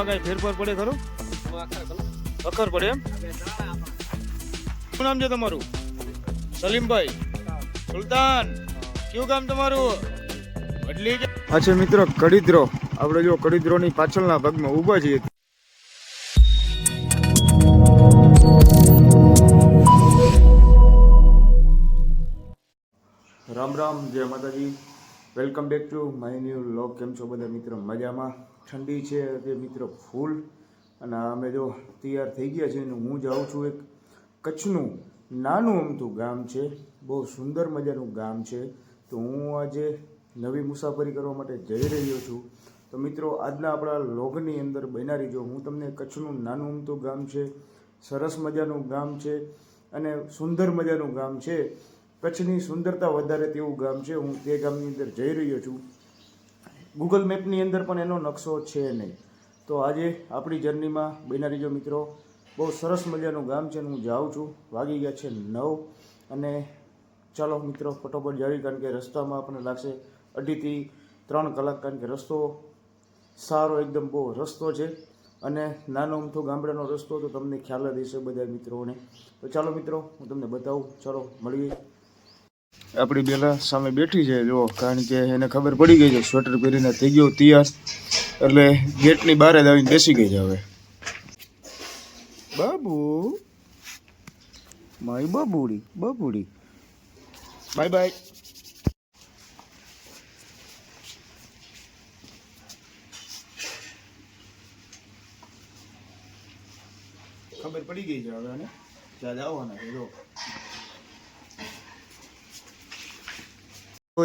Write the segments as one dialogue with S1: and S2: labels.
S1: દૂધમાં કઈ ફેરફાર પડે ખરો? અખર પડે એમ? શું નામ છે તમારું? સલીમભાઈ. સુલતાન, કયું કામ તમારું? વડલી અચ્છા મિત્રો, કડીદ્રો. આપણે જો કડીદ્રોની પાછળના ભાગમાં ઊભા છીએ. રામ રામ, જય માતાજી. Welcome back to my new લોક કેમ છો બધા મિત્રો? મજામાં? ઠંડી છે તે મિત્રો ફૂલ. અને અમે જો તૈયાર થઈ ગયા છે અને હું જાઉં છું એક કચ્છનું નાનું અમથું ગામ છે. બહુ સુંદર મજાનું ગામ છે. તો હું આજે નવી મુસાફરી કરવા માટે જઈ રહ્યો છું. તો મિત્રો, આજના આપણા લોગની અંદર બનારી જો હું તમને કચ્છનું નાનું અમથું ગામ છે, સરસ મજાનું ગામ છે અને સુંદર મજાનું ગામ છે. કચ્છની સુંદરતા વધારે તેવું ગામ છે. હું તે ગામની અંદર જઈ રહ્યો છું. ગૂગલ મેપની અંદર પણ એનો નકશો છે નહીં. તો આજે આપણી જર્નીમાં બન્યા મિત્રો, બહુ સરસ મજાનું ગામ છે હું જાઉં છું. વાગી ગયા છે નવ અને ચાલો મિત્રો, ફટોફટ જાવી કારણ કે રસ્તામાં આપણને લાગશે અઢીથી ત્રણ કલાક કારણ કે રસ્તો સારો એકદમ બહુ રસ્તો છે અને નાનો અમથો ગામડાનો રસ્તો તો તમને ખ્યાલ જ હશે બધા મિત્રોને. તો ચાલો મિત્રો, હું તમને બતાવું. ચાલો, મળીએ. આપણી બેલા સામે બેઠી છે જો કારણ કે એને ખબર પડી ગઈ છે સ્વેટર પહેરીને થઈ ગયો તૈયાર, એટલે ગેટની બહાર જ આવીને બેસી ગઈ છે હવે. બાબુ, મારી બાબુડી બાબુડી. બાય બાય ખબર પડી ગઈ છે હવે અને ત્યાં જવાના છે જો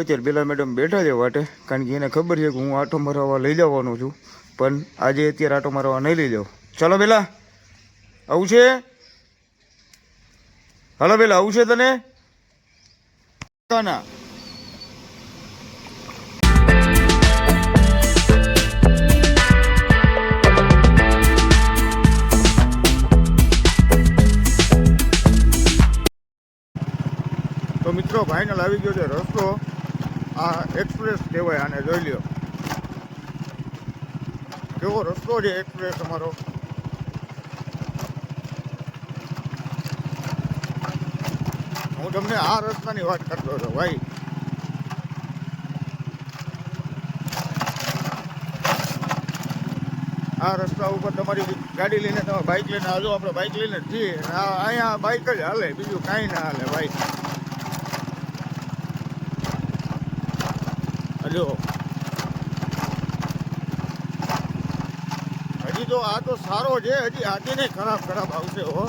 S1: અત્યારે પેલા મેડમ બેઠા છે વાટે, કારણ કે એને ખબર છે કે હું આટો મારવા લઈ જવાનો છું. પણ આજે અત્યારે આટો મારવા નહીં લઈ જાઉં. ચાલો પેલા, આવું છે? હાલો પેલા, આવું છે તને? તો મિત્રો ફાઇનલ આવી ગયો છે રસ્તો. આ એક્સપ્રેસ કહેવાય, આને જોઈ લ્યો. કેવો રસ્તો છે એક્સપ્રેસ અમારો? હું તમને આ રસ્તાની વાત કરતો હતો, ભાઈ. આ રસ્તા ઉપર તમારી ગાડી લઈને તમે બાઇક લઈને આવજો આપણે બાઇક લઈને છીએ. અહીંયા બાઇક જ હાલે, બીજું કાંઈ ના હાલે, ભાઈ. હજો હજી તો આ તો સારો છે, હજી આજે નહીં ખરાબ ખરાબ આવશે, હો.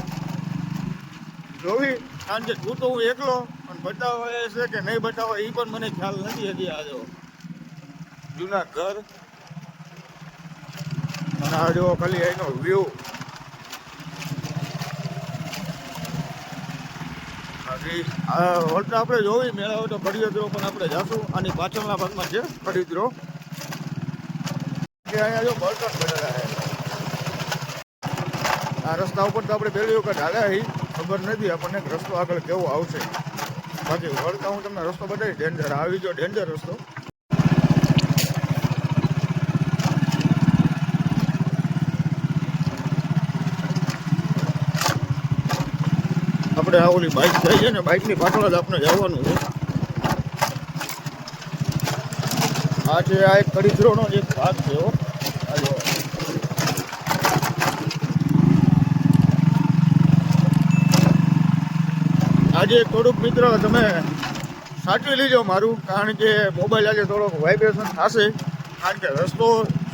S1: જોવી, કારણ કે તું તો હું એકલો, પણ બતાવે છે કે નહીં બતાવે એ પણ મને ખ્યાલ નથી હજી આજે જૂના ઘર. અને આ જો ખાલી એનો વ્યૂ વળતા આપણે જોવી, મેળા હોય તો ખડીયદ્રો પણ આપણે જાશું. અને પાછળના ભાગમાં છે ખડીદ્રો કે અહીંયા જો બળતણ પડેલા આ રસ્તા ઉપર તો આપણે પહેલી વખત હાલ્યા હી ખબર નથી આપણને રસ્તો આગળ કેવો આવશે. બાકી વળતા હું તમને રસ્તો બતાવીશ. ડેન્જર આવી જો ડેન્જર રસ્તો. આપણે આ બાઇક થઈ છે ને બાઇકની પાછળ જ આપણે જવાનું છે. આ છે આ એક કડીદ્રોનો જ એક ભાગ છે. આજે થોડુંક મિત્ર તમે સાચવી લીજો મારું, કારણ કે મોબાઈલ આજે થોડોક વાઇબ્રેશન થશે. કારણ કે રસ્તો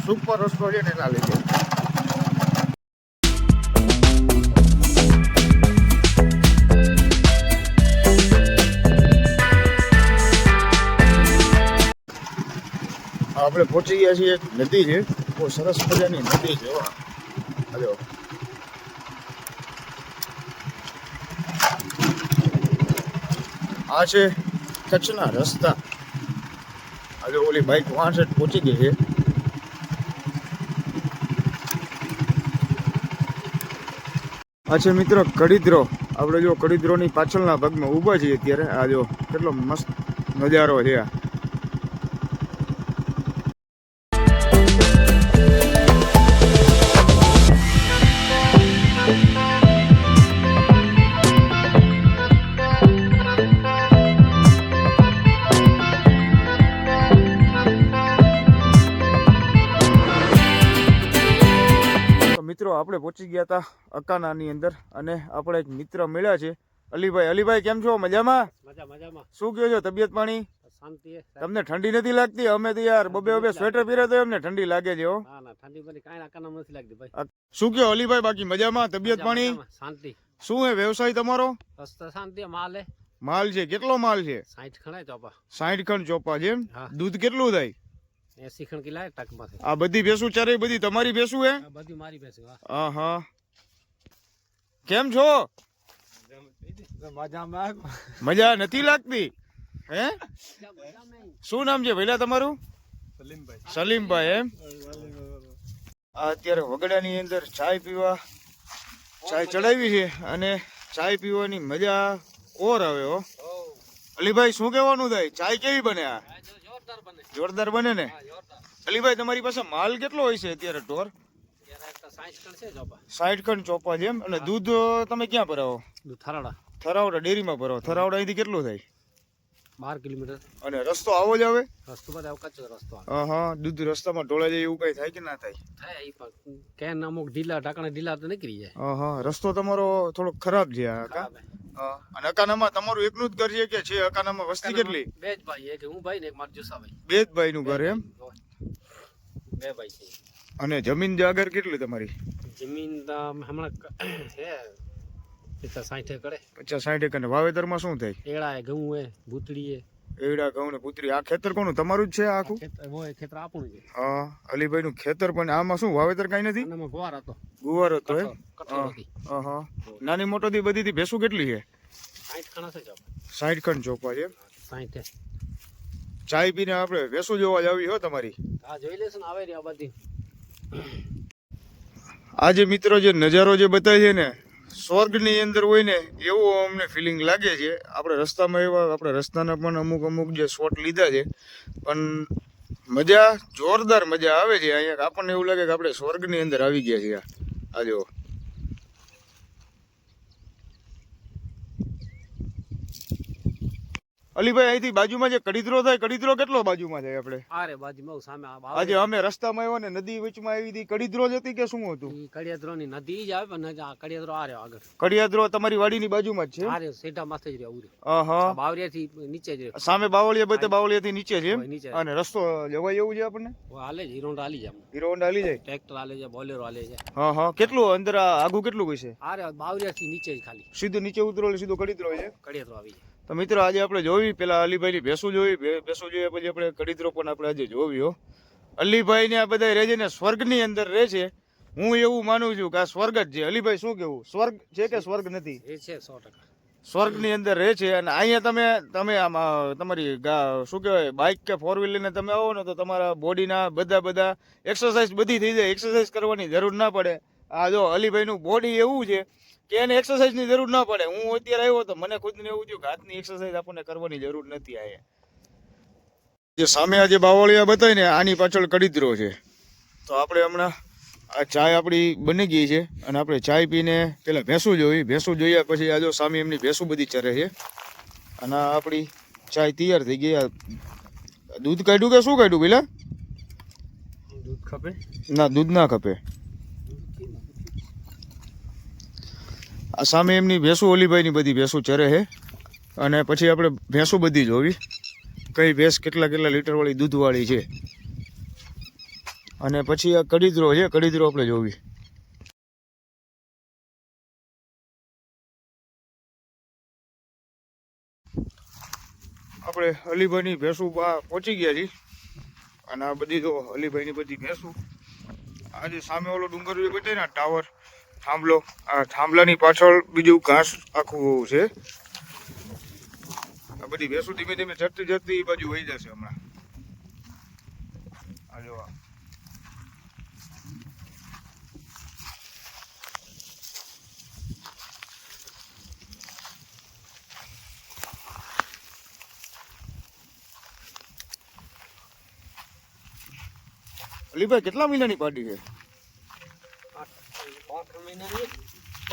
S1: સુપર રસ્તો છે ને એના લીધે. આપણે પહોંચી ગયા છીએ નદી છે. બહુ સરસ મજાની નદી છે હાલો આ. છે કચ્છના રસ્તા. આજે ઓલી બાઇક વાંસઠ પહોંચી ગઈ છે. આ છે મિત્ર કડીદ્રો. આપણે જો કડીદ્રોની પાછળના ભાગમાં ઊભા છીએ અત્યારે. આ જો કેટલો મસ્ત નજારો છે આ. આપણે પહોંચી ગયા હતા અકાનાની અંદર અને આપણે એક મિત્ર મળ્યા છે. અલીભાઈ અલીભાઈ કેમ છો? મજામાં?
S2: મજામાં.
S1: શું કહો છો? તબિયત પાણી?
S2: શાંતિ
S1: તમને ઠંડી નથી લાગતી? અમે તો યાર બબે બબે સ્વેટર પહેરે તો એમને ઠંડી લાગે છે હો. શું કહો અલીભાઈ બાકી મજામાં? તબિયત પાણી?
S2: શાંતિ.
S1: શું હે વ્યવસાય તમારો?
S2: શાંતિ માલ
S1: માલ છે કેટલો માલ છે?
S2: સાઠ ખણ ચોપા.
S1: સાઠ ખંડ ચોપા છે. દૂધ કેટલું થાય?
S2: એસી ખણ કિલા ટકમાંથી.
S1: આ બધી ભેંસું ચારે બધી તમારી ભેંસું હે?
S2: આ બધી મારી વાહ.
S1: હા હા કેમ છો?
S2: મજામાં
S1: મજા નથી લાગતી? હે? શું નામ છે ભૈલા તમારું? સલીમભાઈ એમ? આ અત્યારે વગડાની અંદર ચાય પીવા ચાય ચડાવી છે અને ચાય પીવાની મજા ઓર આવે હો. અલીભાઈ શું કહેવાનું થાય? ચાય કેવી બને આ?
S2: જોરદાર બને
S1: જોરદાર બને ને? અલીભાઈ તમારી પાસે માલ કેટલો હોય છે અત્યારે ટોર
S2: ત્યારે સાઠ ચોપા.
S1: ખંડ ચોપા જેમ અને દૂધ તમે ક્યાં ભરાવો?
S2: થરાવડા થરાડા.
S1: થરાવડા ડેરીમાં ભરાવો થરાવડા અહીંથી કેટલું થાય?
S2: બાર કિલોમીટર.
S1: અને રસ્તો આવો જ આવે?
S2: રસ્તો બધા આવો કચ્છ રસ્તો
S1: હા હા દૂધ રસ્તામાં ઢોળાઈ જાય એવું કઈ થાય કે ના થાય?
S2: થાય એ પણ કેન અમુક ઢીલા ઢાંકણા ઢીલા તો નીકળી જાય.
S1: હા હા રસ્તો તમારો થોડોક ખરાબ છે આ. અને અકાનામાં તમારું એકનું જ ઘર છે કે છે અકાનામાં વસ્તી કેટલી?
S2: બે જ ભાઈ એક હું ભાઈ ને એક મારા જુસા ભાઈ.
S1: બે જ ભાઈ નું ઘર એમ?
S2: બે ભાઈ છે.
S1: અને જમીન જાગર કેટલી તમારી?
S2: જમીન હમણાં ક- એ તો સાઠે કરે.
S1: પચાસ સાઠ એકર ને વાવેતરમાં શું થાય?
S2: એળા એ ઘઉં હે ભૂતળી હે
S1: એવડા ઘઉં ને પુત્રી આ ખેતર કોનું? તમારું જ છે આખું?
S2: ખેતર હોય ખેતર આપણું છે.
S1: હા અલીભાઈ નું ખેતર પણ આમાં શું વાવેતર કઈ નથી?
S2: ગુવાર હતો.
S1: ગુવાર હતો હે નાની મોટોથી બધી થી ભેંસું કેટલી છે?
S2: સાઠ ખાના છે
S1: સાઠ ખંડ ચોપા છે
S2: સાઠે.
S1: ચાય પીને આપણે ભેંસું જોવા જાવી હો તમારી.
S2: હા જોઈ લેશું ને આવે આ બધી.
S1: આજે મિત્રો જે નજારો જે બતાવે છે ને સ્વર્ગની અંદર હોય ને, એવું અમને ફિલિંગ લાગે છે. આપણે રસ્તામાં એવા આપણે રસ્તાના પણ અમુક અમુક જે શોટ લીધા છે. પણ મજા, જોરદાર મજા આવે છે. અહીંયા આપણને એવું લાગે કે આપણે સ્વર્ગની અંદર આવી ગયા છીએ. આ જો અલીભાઈ અહીંથી બાજુમાં જે કડીદરો થાય કડીદરો કેટલો બાજુમાં થાય આપણે?
S2: આરે બાજુમાં સામે
S1: આજે અમે રસ્તામાં આવ્યો ને નદી વચમાં આવી હતી. કડીદરો જ હતી કે શું હતું?
S2: કડિયાદરો ની નદી જ આવે પણ કડિયાદરો આ રહ્યો આગળ.
S1: કડિયાદરો તમારી વાડીની બાજુમાં જ છે?
S2: આ રહ્યો માથે જ રહ્યો
S1: આહા
S2: બાવરિયા થી નીચે જ રહ્યો
S1: સામે બાવળિયા બધે બાવળિયાથી નીચે છે અને રસ્તો જવાય એવું છે આપણને?
S2: હાલે જ હીરો હાલી જાય
S1: હીરો હોન્ડા હાલી જાય?
S2: ટ્રેક્ટર હાલે છે બોલેરો હાલે છે.
S1: હા હા કેટલું અંદર આગું કેટલું હોય છે?
S2: આરે થી નીચે જ ખાલી.
S1: સીધું નીચે ઉતરો એટલે સીધું કડીદરો છે?
S2: કડિયાદરો આવી જાય.
S1: તો મિત્રો આજે આપણે જોવી પેલા અલીભાઈની ભેંસું જોવી. ભેંસું જોઈએ પછી આપણે કડીદરો પણ આપણે આજે જોવી હો. અલીભાઈ ને આ બધા રહે છે ને સ્વર્ગની અંદર રહે છે. હું એવું માનું છું કે આ સ્વર્ગ જ છે. અલીભાઈ શું કેવું? સ્વર્ગ છે કે સ્વર્ગ નથી?
S2: એ છે સો ટકા.
S1: સ્વર્ગની અંદર રહે છે અને અહીંયા તમે તમે આમ તમારી શું કહેવાય બાઇક કે ફોર વ્હીલરને તમે આવો ને તો તમારા બોડીના બધા બધા એક્સરસાઇઝ બધી થઈ જાય. એક્સરસાઇઝ કરવાની જરૂર ના પડે. આ જો અલીભાઈનું બોડી એવું છે કે એને એક્સરસાઇઝની જરૂર ના પડે. હું અત્યારે આવ્યો તો મને ખુદને એવું થયું કે હાથની એક્સરસાઇઝ આપણને કરવાની જરૂર નથી આ જે સામે આ જે બાવળિયા બતાવી ને આની પાછળ કડીદરો છે. તો આપણે હમણાં આ ચાય આપણી બની ગઈ છે અને આપણે ચાય પીને પેલા ભેંસું જોઈ. ભેંસું જોયા પછી આ જો સામે એમની ભેંસું બધી ચરે છે. અને આપણી ચાય તૈયાર થઈ ગઈ. આ દૂધ કાઢ્યું કે શું કાઢ્યું પેલા?
S2: દૂધ ખપે.
S1: ના દૂધ ના ખપે. આ સામે એમની ભેંસું, ઓલીભાઈની બધી ભેંસું ચરે છે. અને પછી આપણે ભેંસું બધી જોવી. કઈ ભેંસ કેટલા કેટલા લીટરવાળી દૂધવાળી છે. અને પછી આ કડીદરો છે, કડીદરો આપણે જોવી. આપણે અલીભાઈની ભેંસું બા પહોંચી ગયા છીએ. અને આ બધી જો અલીભાઈની બધી ભેંસું. આજે સામે ઓલો ડુંગર બતાવે ને ટાવર થાંભલો, આ થાંભલાની પાછળ બીજું ઘાસ આખું છે. આ બધી ભેંસો ધીમે ધીમે ચડતી ચડતી એ બાજુ વહી જશે હમણાં. આ જોવા. અલીભાઈ, કેટલા મહિનાની પાર્ટી છે
S2: પાંચ મહિનાની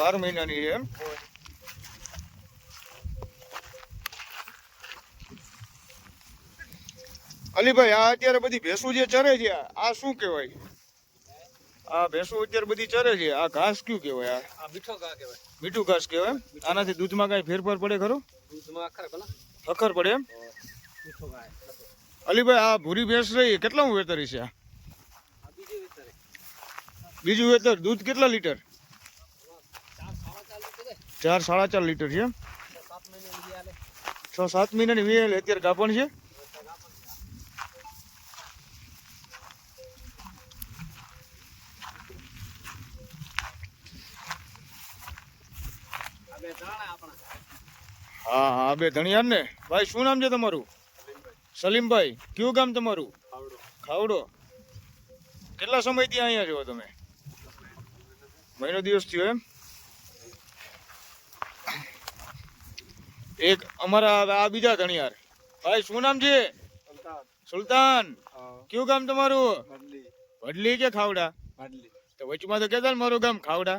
S1: બાર મહિનાની એમ? અલીભાઈ આ અત્યારે બધી ભેંસું જે ચરે છે આ શું કહેવાય? આ ભેંસું અત્યારે બધી ચરે છે આ ઘાસ કયું કહેવાય? આ
S2: મીઠો ઘા કહેવાય.
S1: મીઠું ઘાસ કહેવાય આનાથી દૂધમાં કાંઈ ફેરફાર પડે ખરો?
S2: દૂધમાં આખરે
S1: પડે એમ. અલીભાઈ આ ભૂરી ભેંસ રહી કેટલા હું વેતરી છે?
S2: બીજું વેતર
S1: દૂધ કેટલા લીટર?
S2: ચાર સાડા ચાર લીટર છે.
S1: છે
S2: સાત
S1: મહિનાની વીએલ અત્યારે ગાભણ છે. હા હા બે ધણિયાર ને. ભાઈ, શું નામ છે તમારું? સલીમભાઈ. કયું ગામ તમારું? ખાવડો. કેટલા સમયથી અહીંયા છો તમે? મહિનો દિવસ થયો એમ? એક અમારા આ બીજા ધણિયાર. ભાઈ શું નામ છે? સુલતાન. કયું ગામ તમારું? વડલી કે ખાવડા? તો વચમાં તો કેતા મારું ગામ ખાવડા.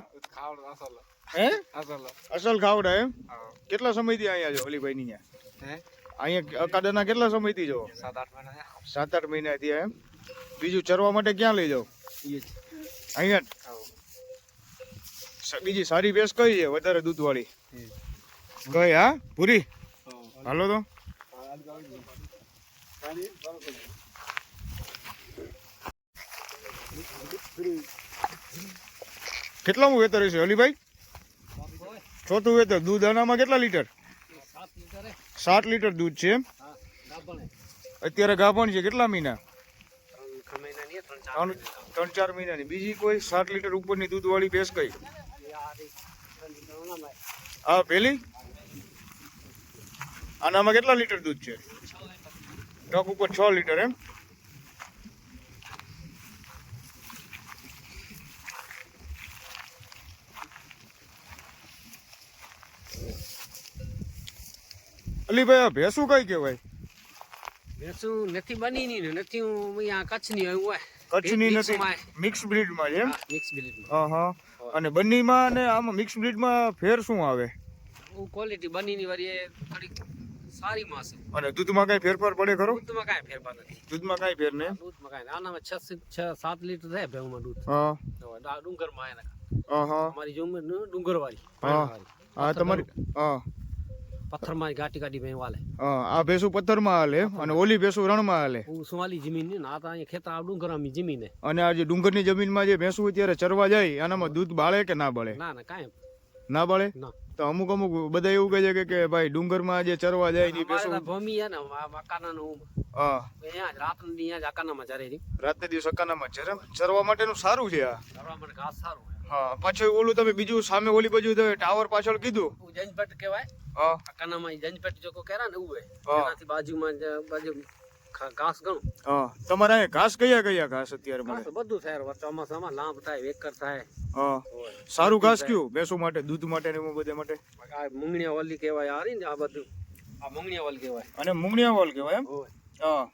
S1: હે?
S2: અસલ
S1: ખાવડા એમ? કેટલા સમયથી અહીંયા છો અલીભાઈ ની અહીંયા અકાદાના કેટલા સમયથી જો
S2: સાત આઠ મહિના
S1: સાત આઠ મહિના થયા એમ? બીજું ચરવા માટે ક્યાં લઈ જાઓ? અહીંયા બીજી સારી ભેંસ કઈ છે? વધારે દૂધ વાળી કઈ હા? પૂરી? હાલો તો. કેટલામું વેતર છે અલીભાઈ? ચોથું વેતર, દૂધ આનામાં કેટલા લીટર?
S2: સાત લીટર
S1: દૂધ છે એમ? અત્યારે ગાભણ છે, કેટલા મહિના?
S2: ત્રણ ચાર
S1: મહિનાની. બીજી કોઈ સાત લીટર ઉપરની દૂધ વાળી ભેંસ કઈ?
S2: હા રી ત્રણ લીટર ઓનામાં
S1: આ પેલી આનામાં કેટલા લીટર દૂધ છે? ટક ઉપર છ લીટર એમ. અલીભાઈ આ ભેંસું કઈ કહેવાય?
S2: ભેંસું નથી બની ની નથી હું અહીંયા કચ્છની હોય.
S1: કચ્છની નથી. મિક્સ બ્રીડમાં છે એમ?
S2: મિક્સ બિલીટમાં
S1: હા હા અને બંનીમાં અને આમાં મિક્સ બ્રીડમાં ફેર શું આવે?
S2: ક્વોલિટી બનીની વાળી એ થોડીક સારી માં છે.
S1: અને દૂધમાં કઈ ફેરફાર પડે ખરો?
S2: દૂધમાં કાંઈ ફેરફાર નથી.
S1: દૂધમાં કઈ ફેર ને?
S2: દૂધમાં કઈ આનામાં છ છ સાત લીટર થાય ભેગમાં દૂધ.
S1: હા.
S2: ડુંગરમાં એના
S1: હા
S2: અમારી જમીન ડુંગર વાળી
S1: હા. હા તમારી હા.
S2: પથ્થરમાં ગાટી ગાટી ભેં વાલે.
S1: હા આ ભેંસુ પથ્થરમાં હાલે અને ઓલી ભેંસું રણમાં હાલે.
S2: હું સુવાલી જમીન ને આ તો અહીંયા ખેતર આ ડુંગરામી જમીન હે.
S1: અને આ જે ડુંગરની જમીનમાં જે ભેંસુ અત્યારે ચરવા જાય આનામાં દૂધ બાળે કે ના બાળે?
S2: ના ના કાંઈ
S1: ના બાળે?
S2: ના.
S1: તો અમુક અમુક બધા એવું કહે છે કે ભાઈ ડુંગરમાં જે ચરવા જાય ની
S2: અમારે ભમી છે ને મકાનાનું
S1: હા.
S2: અહીંયા રાતનું દી અહીંયા આકાનામાં જરે રહી
S1: રાતને દિવસ અકાનામાં ચરે. ચરવા માટેનું સારું છે આ.
S2: ચરવા માટે ઘાસ સારું હે
S1: પાછું ઓલું તમે બીજું સામે ઓલી બાજુ ટાવર પાછળ કીધું?
S2: જંજપટ કહેવાય.
S1: હા.
S2: આકાનામાં જંજપટ જોકો કેરા ને
S1: ઉવે
S2: એનાથી બાજુમાં બાજુ ઘાસ ઘણું
S1: હા તમારે અહીંયા ઘાસ કયા કયા ઘાસ અત્યારે મળે?
S2: બધું થાય ચોમાસામાં લાંબ થાય વેકર થાય.
S1: હા. સારું ઘાસ કયું? ભેંસું માટે દૂધ માટે ને બધે માટે?
S2: આ મૂંગણિયા વાલી કહેવાય આ ને આ બધું. આ મૂંગણિયા વાલ કહેવાય.
S1: અને મૂંગણિયા વાલ કહેવાય એમ? હા.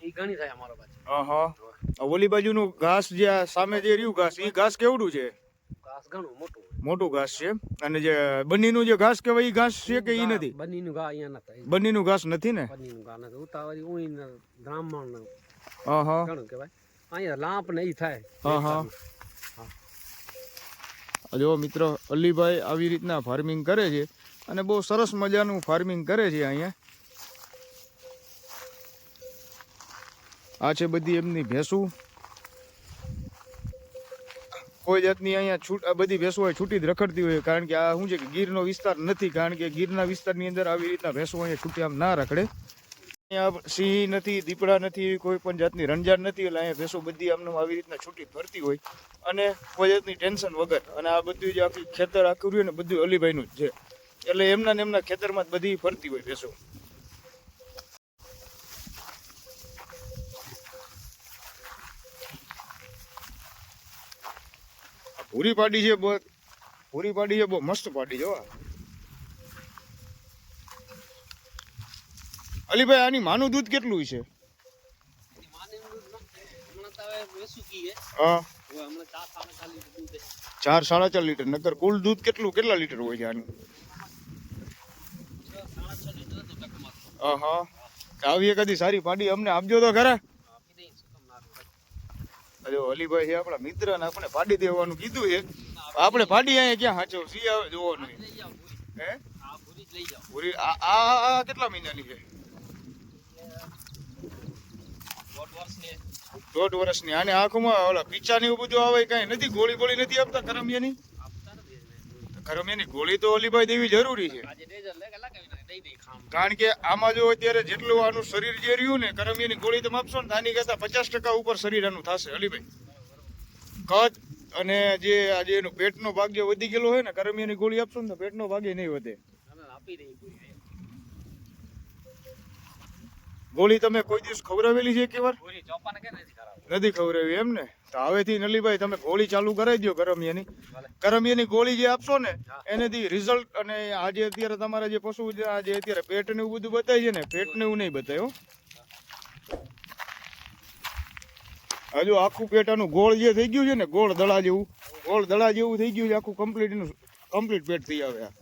S2: એ ઘણી થાય અમારા બાજુ.
S1: હા હા. ઓલી બાજુનું ઘાસ જે સામે જે રહ્યું ઘાસ એ ઘાસ કેવડું છે?
S2: મોટું
S1: મોટું ઘાસ છે. અને જે બનીનું જે ઘાસ કહેવાય એ ઘાસ છે કે એ નથી?
S2: બનીનું ઘાસ અહીંયા નથી.
S1: બનીનું ઘાસ નથી ને?
S2: બનીનું ઘાસ નથી. ઉતાવળી ઉઈ ને બ્રાહ્મણ
S1: હા હા
S2: ઘણું કહેવાય. અહીંયા લાંપ ને ઈ થાય.
S1: હા, હા. જો મિત્રો અલીભાઈ આવી રીતના ફાર્મિંગ કરે છે અને બહુ સરસ મજાનું ફાર્મિંગ કરે છે અહીંયા. આ છે બધી એમની ભેંસું. કોઈ જાતની અહીંયા છૂટ બધી ભેંસો હોય છૂટી જ રખડતી હોય, કારણ કે આ શું છે કે ગીરનો વિસ્તાર નથી, કારણ કે ગીરના વિસ્તારની અંદર આવી રીતના ભેંસો અહીંયા છૂટી આમ ના રખડે. અહીંયા સિંહ નથી, દીપડા નથી, કોઈ પણ જાતની રંજાડ નથી, એટલે અહીંયા ભેંસો બધી આમને આવી રીતના છૂટી ફરતી હોય. અને કોઈ જાતની ટેન્શન વગર. અને આ બધું જે આખી ખેતર આખું રહ્યું ને બધું અલીભાઈનું જ છે. એટલે એમના ને એમના ખેતરમાં જ બધી ફરતી હોય ભેંસો. ભૂરી પાડી છે બહુ પૂરી પાડી છે બહુ મસ્ત પાડી છે અલીભાઈ આની માનું દૂધ કેટલું છે?
S2: ચાર સાડા ચાર લીટર.
S1: નકર કુલ દૂધ કેટલું કેટલા લીટર હોય છે આનું? હા હા આવી એકાદી સારી પાડી અમને આપજો તો ખરા
S2: આપી દઈએ શું કામ ના આપે?
S1: જો અલીભાઈ છે આપણા મિત્ર ને આપણે પાડી દેવાનું કીધું છે. આપણે પાડી અહીંયા ક્યાં હાચો? સી આવે? જોવો નહીં હે?
S2: પૂરી
S1: આ કેટલા મહિનાની છે?
S2: દોઢ વર્ષની
S1: આને આંખોમાં ઓલા પીચા ને એવું બધું આવે કઈ નથી? ગોળી ગોળી નથી આપતા કરમિયાની? કરમિયાની ગોળી તો અલીભાઈ દેવી જરૂરી છે. કારણ કે આમાં જો અત્યારે જેટલું આનું શરીર જે રહ્યું ને કરમિયાની ગોળી તમે આપશો ને આની કરતા પચાસ ટકા ઉપર શરીર આનું થશે અલીભાઈ. કદ અને જે આજે એનું પેટનો ભાગ જે વધી ગયેલો હોય ને કરમિયાની ગોળી આપશો ને તો પેટનો ભાગ નહીં વધે. ગોળી. તમે કોઈ દિવસ ખવડાવેલી છે એક વાર?
S2: કે નથી
S1: ખબર એવી એમ ને તો હવેથી નલીભાઈ તમે ગોળી ચાલુ કરાવી દો કરમિયાની
S2: ગરમિયાની
S1: કરમિયાની ગોળી જે આપશો ને એનાથી રિઝલ્ટ અને આજે અત્યારે તમારા જે પશુ આજે અત્યારે પેટને એવું બધું બતાય છે ને પેટને એવું નહીં બતાવ્યું હજુ આખું પેટ આનું ગોળ જે થઈ ગયું છે ને ગોળ દડા જેવું ગોળ દડા જેવું થઈ ગયું છે આખું કમ્પ્લીટ કમ્પ્લીટ પેટ થઈ આવે આ.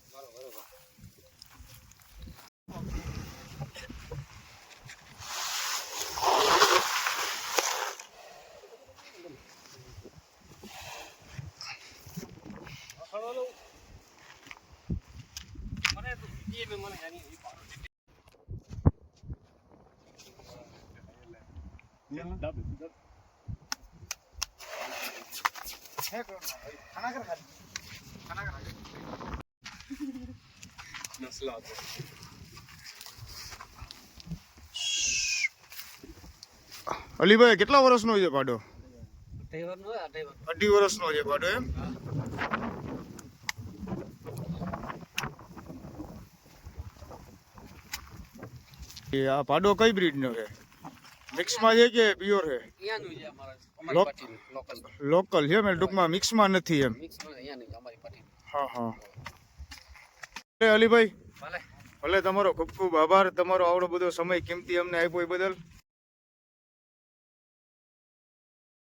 S2: મને તો એ બી મને એની એ પાડો. નસલા
S1: અલીભાઈ કેટલા વર્ષનો છે પાડો? અઢી વર્ષનો છે પાડો એમ? એ આ પાડો કઈ બ્રીડનો છે? મિક્સમાં છે કે પ્યોર છે?
S2: અહીંયાનું છે અમારા અમારી લોકલ.
S1: લોકલ છે મેં ટૂંકમાં મિક્સમાં નથી એમ. હા હા. અલીભાઈ
S2: ભલે.
S1: ભલે તમારો ખૂબ ખૂબ આભાર તમારો આવડો બધો સમય કિંમતી અમને આપ્યો એ બદલ.